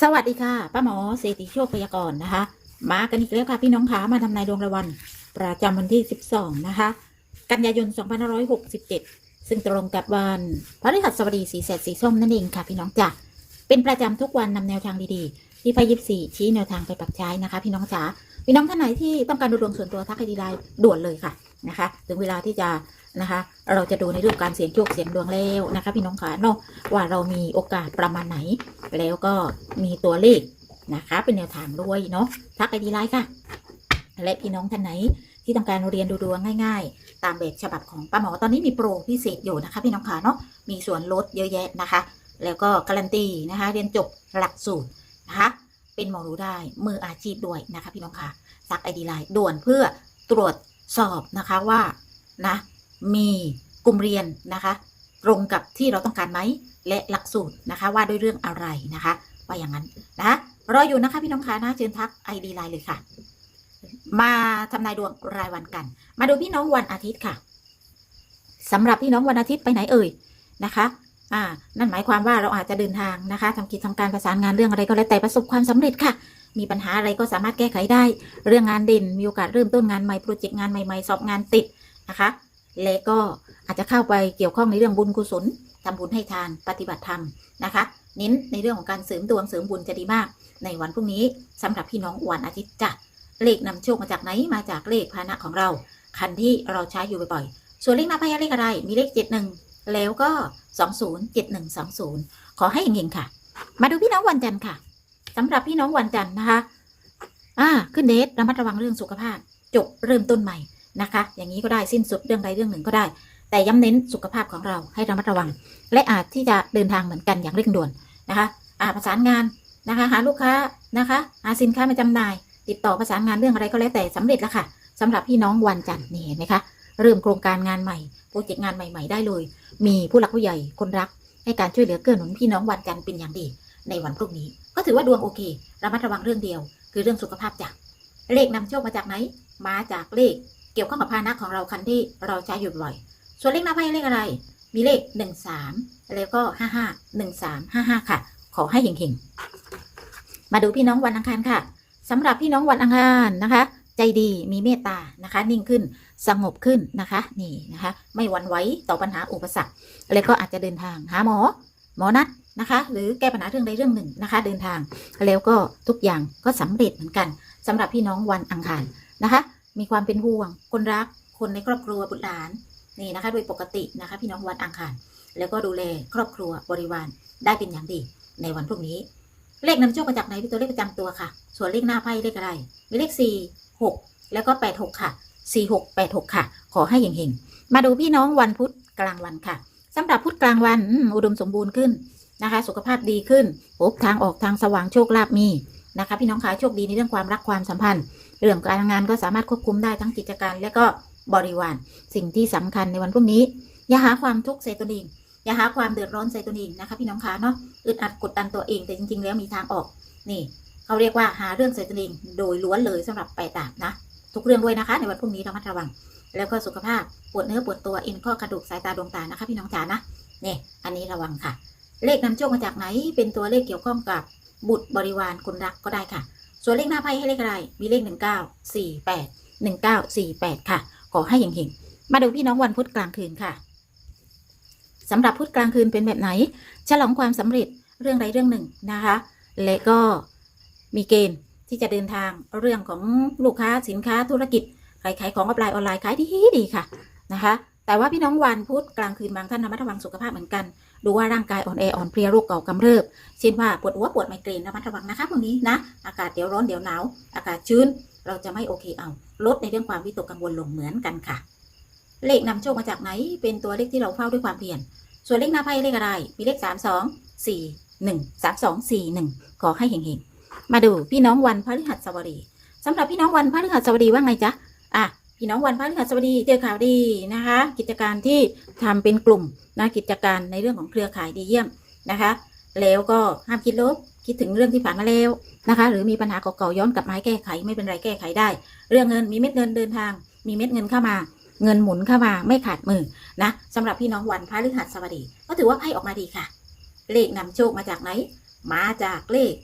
สวัสดีค่ะป้าหมอเศรษฐีโชคพยากรณ์นะคะ มากันอีกแล้วค่ะพี่น้องขามาทำนายดวงระวัน ประจำวันที่ 12 นะคะ กันยายน 2567 ซึ่งตรงกับวันพฤหัสบดีสีแสดสีส้มนั่นเองค่ะพี่น้องจ๋าเป็นประจำทุกวันนำแนวทางดีๆ ที่พยิบสี่ชี้แนวทางไปปรับใช้นะคะ พี่น้องจ๋า พี่น้องท่านไหนที่ต้องการดูดวงส่วนตัวทักไอดีไลน์ด่วนเลยค่ะนะคะ ถึงเวลาที่จะนะคะ เราจะดูในเรูปการเสียงโชคเสียงดวงแล้วนะคะ พี่น้องขาเนาะว่าเรามีโอกาสประมาณไหน แล้วก็มีตัวเลขนะคะ เป็นแนวทางด้วยเนาะทักไอดีไลน์ค่ะ และพี่น้องท่านไหนที่ต้องการเรียนดูดวงง่ายๆ ตามแบบฉบับของป้าหมอตอนนี้มีโปรพิเศษอยู่นะคะ พี่น้องขาเนาะมีส่วนลดเยอะแยะนะคะ แล้วก็การันตีนะคะ เรียนจบหลักสูตรนะคะ เป็นหมอรู้ได้มืออาชีพด้วยนะคะพี่น้องค่ะซักไอดีไลน์ด่วนเพื่อตรวจสอบนะคะว่านะมีกลุ่มเรียนนะคะ ตรงกับที่เราต้องการไหมและหลักสูตรนะคะ ว่าด้วยเรื่องอะไรนะคะว่าอย่างนั้นนะรออยู่นะคะพี่น้องคะนะเชิญทัก ID ไลน์เลยค่ะ มาทำนายดวงรายวันกัน มาดูพี่น้องวันอาทิตย์ค่ะสำหรับพี่น้องวันอาทิตย์ไปไหนเอ่ยนะคะ อ่า นั่นหมายความว่าเราอาจจะเดินทางนะคะทำกิจทำการประสานงานเรื่องอะไรก็แล้วแต่ประสบความสำเร็จค่ะ มีปัญหาอะไรก็สามารถแก้ไขได้ เรื่องงานเด่นมีโอกาสเริ่มต้นงานใหม่โปรเจกต์งานใหม่ๆสอบงานติดนะคะ และก็อาจจะเข้าไปเกี่ยวข้องในเรื่องบุญกุศลทำบุญให้ทานปฏิบัติธรรมนะคะเน้นในเรื่องของการเสริมดวงเสริมบุญจะดีมาก ในวันพรุ่งนี้สำหรับพี่น้องวันอาทิตย์จ้ะเลขนำโชคมาจากไหนมาจากเลขพานะของเรา คันที่เราใช้อยู่บ่อยๆส่วนเลขหน้าพายาเลขอะไรมีเลข71 แล้วก็ 207120 ขอให้เฮงๆค่ะ มาดูพี่น้องวันจันทร์ค่ะสำหรับพี่น้องวันจันทร์นะคะ อ่า ขึ้นเดทระมัดระวังเรื่องสุขภาพ จบเริ่มต้นใหม่นะคะ อย่างนี้ก็ได้สิ้นสุดเรื่องใดเรื่องหนึ่งก็ได้ แต่ย้ำเน้นสุขภาพของเราให้ระมัดระวัง และอาจที่จะเดินทางเหมือนกันอย่างเร่งด่วนนะคะ อ่าประสานงานนะคะ หาลูกค้านะคะ หาสินค้ามาจำหน่าย ติดต่อประสานงานเรื่องอะไรก็แล้วแต่สำเร็จแล้วค่ะสำหรับพี่น้องวันจันทร์นี่เห็นไหมคะ เริ่มโครงการงานใหม่โปรเจกต์งานใหม่ ๆ ได้เลย มีผู้หลักผู้ใหญ่คนรัก ให้การช่วยเหลือเกื้อหนุนพี่น้องวันจันทร์เป็นอย่างดี ในวันพรุ่งนี้ ก็ถือว่าดวงโอเคระมัดระวังเรื่องเดียว คือเรื่องสุขภาพจ้ะเลขนำโชคมาจากไหน มาจากเลข เกี่ยวข้องกับพานะของเราคันที่เราใช้อยู่บ่อย ส่วนเลขหน้าไพ่เลขอะไร มีเลขหนึ่งสามแล้วก็ห้าห้าหนึ่งสามห้าห้าค่ะ ขอให้เฮงๆมาดูพี่น้องวันอังคารค่ะสำหรับพี่น้องวันอังคารนะคะ ใจดีมีเมตตานะคะ นิ่งขึ้นสงบขึ้นนะคะ นี่นะคะ ไม่หวั่นไหวต่อปัญหาอุปสรรคแล้วก็อาจจะเดินทางหาหมอ หมอนัดนะคะ หรือแก้ปัญหาเรื่องใดเรื่องหนึ่งนะคะ เดินทางแล้วก็ทุกอย่างก็สำเร็จเหมือนกันสำหรับพี่น้องวันอังคารนะคะ มีความเป็นห่วง คนรัก คนในครอบครัวบุตรหลานนี่นะคะ โดยปกตินะคะ พี่น้องวันอังคารแล้วก็ดูแลครอบครัวบริวารได้เป็นอย่างดีในวันพรุ่งนี้เลขนำโชคมาจากไหนเป็นตัวเลขประจำตัวค่ะ ส่วนเลขหน้าไพ่เลขอะไร มีเลขสี่ หกแล้วก็แปดหกค่ะสี่หกแปดหกค่ะ ขอให้เฮงๆ มาดูพี่น้องวันพุธกลางวันค่ะสำหรับพุธกลางวันอุดมสมบูรณ์ขึ้นนะคะ สุขภาพดีขึ้นพบทางออกทางสว่างโชคลาภมีนะคะ พี่น้องคะโชคดีในเรื่องความรักความสัมพันธ์ เรื่องการงานก็สามารถควบคุมได้ทั้งกิจการ และก็บริวาร สิ่งที่สำคัญในวันพรุ่งนี้ อย่าหาความทุกข์ใส่ตัวเองอย่าหาความเดือดร้อนใส่ตัวเองนะคะ พี่น้องคะเนาะอึดอัดกดดันตัวเองแต่จริง ๆ แล้วมีทางออกนี่ เขาเรียกว่าหาเรื่องใส่ตัวเองโดยล้วนเลยสำหรับแปดดาบนะ ทุกเรื่องด้วยนะคะ ในวันพรุ่งนี้ระมัดระวัง แล้วก็สุขภาพปวดเนื้อปวดตัวเอ็นข้อกระดูกสายตาดวงตานะคะ พี่น้องจ๋านะเนี่ยอันนี้ระวังค่ะ เลขนำโชคมาจากไหน เป็นตัวเลขเกี่ยวข้องกับบุตรบริวารคนรักก็ได้ค่ะ ส่วนเลขหน้าไพ่ให้เลขอะไร มีเลขหนึ่งเก้าสี่แปดหนึ่งเก้าสี่แปดค่ะ ขอให้เฮงๆมาดูพี่น้องวันพุธกลางคืนค่ะสำหรับพุธกลางคืนเป็นแบบไหน ฉลองความสำเร็จเรื่องใดเรื่องหนึ่งนะคะ และก็ มีเกณฑ์ที่จะเดินทางเรื่องของลูกค้าสินค้าธุรกิจขายขายของออนไลน์ออนไลน์ขายดีดีค่ะนะคะแต่ว่าพี่น้องวันพุธกลางคืนบางท่านระมัดระวังสุขภาพเหมือนกัน ดูว่าร่างกายอ่อนแออ่อนเพลียโรคเก่ากำเริบ เช่นว่าปวดหัวปวดไมเกรนระมัดระวังนะคะพวกนี้นะ อากาศเดี๋ยวร้อนเดี๋ยวหนาว อากาศชื้น เราจะไม่โอเคเอา ลดในเรื่องความวิตกกังวลลงเหมือนกันค่ะ เลขนำโชคมาจากไหน เป็นตัวเลขที่เราเฝ้าด้วยความเพียร ส่วนเลขหน้าไพ่เลขอะไร มีเลขสามสองสี่หนึ่งสามสองสี่หนึ่งขอให้เฮงๆ มาดูพี่น้องวันพฤหัสบดีสำหรับพี่น้องวันพฤหัสบดีว่าไงจ๊ะอะพี่น้องวันพฤหัสบดีเจอข่าวดีนะคะ กิจการที่ทำเป็นกลุ่มนะกิจการในเรื่องของเครือข่ายดีเยี่ยมนะคะ แล้วก็ห้ามคิดลบคิดถึงเรื่องที่ผ่านมาแล้วนะคะ หรือมีปัญหาเก่าๆย้อนกลับมาแก้ไขไม่เป็นไรแก้ไขได้ เรื่องเงินมีเม็ดเงินเดินทาง มีเม็ดเงินเข้ามา เงินหมุนเข้ามาไม่ขาดมือนะสำหรับพี่น้องวันพฤหัสบดีก็ถือว่าไพ่ออกมาดีค่ะ เลขนำโชคมาจากไหน มาจากเลข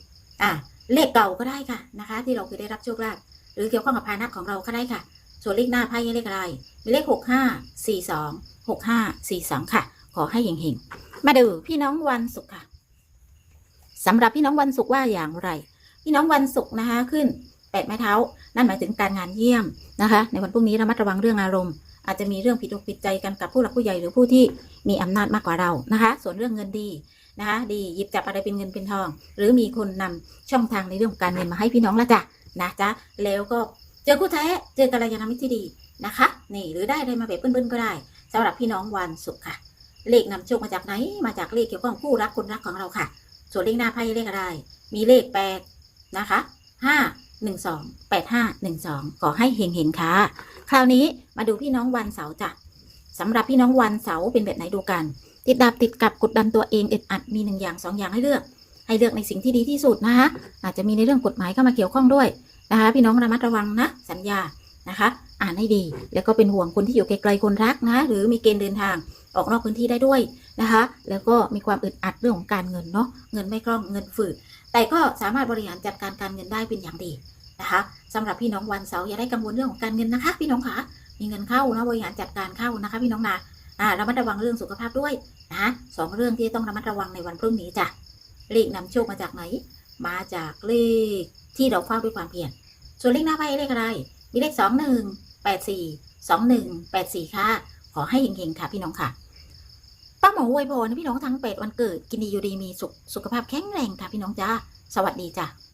อ่า เลขเก่าก็ได้ค่ะนะคะ ที่เราเคยได้รับโชคลาภหรือเกี่ยวข้องกับพาหนะของเราก็ได้ค่ะ ส่วนเลขหน้าไพ่เลขอะไรมีเลขหกห้าสี่สองหกห้าสี่สองค่ะ ขอให้เฮงๆมาดูพี่น้องวันศุกร์ค่ะสำหรับพี่น้องวันศุกร์ว่าอย่างไร พี่น้องวันศุกร์นะคะขึ้นแปดไม้เท้า นั่นหมายถึงการงานเยี่ยมนะคะ ในวันพรุ่งนี้ระมัดระวังเรื่องอารมณ์ อาจจะมีเรื่องผิดอกผิดใจกันกับผู้หลักผู้ใหญ่หรือผู้ที่มีอำนาจมากกว่าเรานะคะ ส่วนเรื่องเงินดี นะคะดีหยิบจับอะไรเป็นเงินเป็นทอง หรือมีคนนำช่องทางในเรื่องของการเงินมาให้พี่น้องละจ้ะนะจ๊ะแล้วก็เจอคู่แท้เจอกัลยาณมิตรที่ดีนะคะ นี่หรือได้อะไรมาแบบเปิ้ลๆก็ได้สำหรับพี่น้องวันศุกร์ค่ะ เลขนำโชคมาจากไหนมาจากเลขเกี่ยวข้องคู่รักคนรักของเราค่ะ ส่วนเลขหน้าไพ่เลขอะไร มีเลขแปดนะคะห้าหนึ่งสองแปดห้าหนึ่งสองขอให้เฮงเฮงค่ะ คราวนี้มาดูพี่น้องวันเสาร์จ้ะ สำหรับพี่น้องวันเสาร์เป็นแบบไหนดูกัน ติดดาบติดกับกดดันตัวเองอึดอัดมีหนึ่งอย่างสองอย่างให้เลือก ให้เลือกในสิ่งที่ดีที่สุดนะคะอาจจะมีในเรื่องกฎหมายเข้ามาเกี่ยวข้องด้วยนะคะพี่น้องระมัดระวังนะ สัญญานะคะ อ่านให้ดี แล้วก็เป็นห่วงคนที่อยู่ไกลๆคนรักนะ หรือมีเกณฑ์เดินทางออกนอกพื้นที่ได้ด้วยนะคะ แล้วก็มีความอึดอัดเรื่องของการเงินเนาะเงินไม่คล่องเงินฝืดแต่ก็สามารถบริหารจัดการการเงินได้เป็นอย่างดีนะคะสำหรับพี่น้องวันเสาร์อย่าได้กังวลเรื่องของการเงินนะคะ พี่น้องคะ มีเงินเข้านะบริหารจัดการเข้านะคะพี่น้องนะอ่าระมัดระวังเรื่องสุขภาพด้วยนะสองเรื่องที่ต้องระมัดระวังในวันพรุ่งนี้จ้ะเลขนำโชคมาจากไหน มาจากเลขที่เราเฝ้าด้วยความเพียรส่วนเลขหน้าไพ่เลขอะไร มีเลขสองหนึ่งแปดสี่สองหนึ่งแปดสี่ค่ะ ขอให้เฮงๆค่ะพี่น้องค่ะป้าหมออวยพรพี่น้องทั้งเป็ดวันเกิด กินดีอยู่ดีมีสุขสุขภาพแข็งแรงค่ะพี่น้องจ้าสวัสดีจ้ะ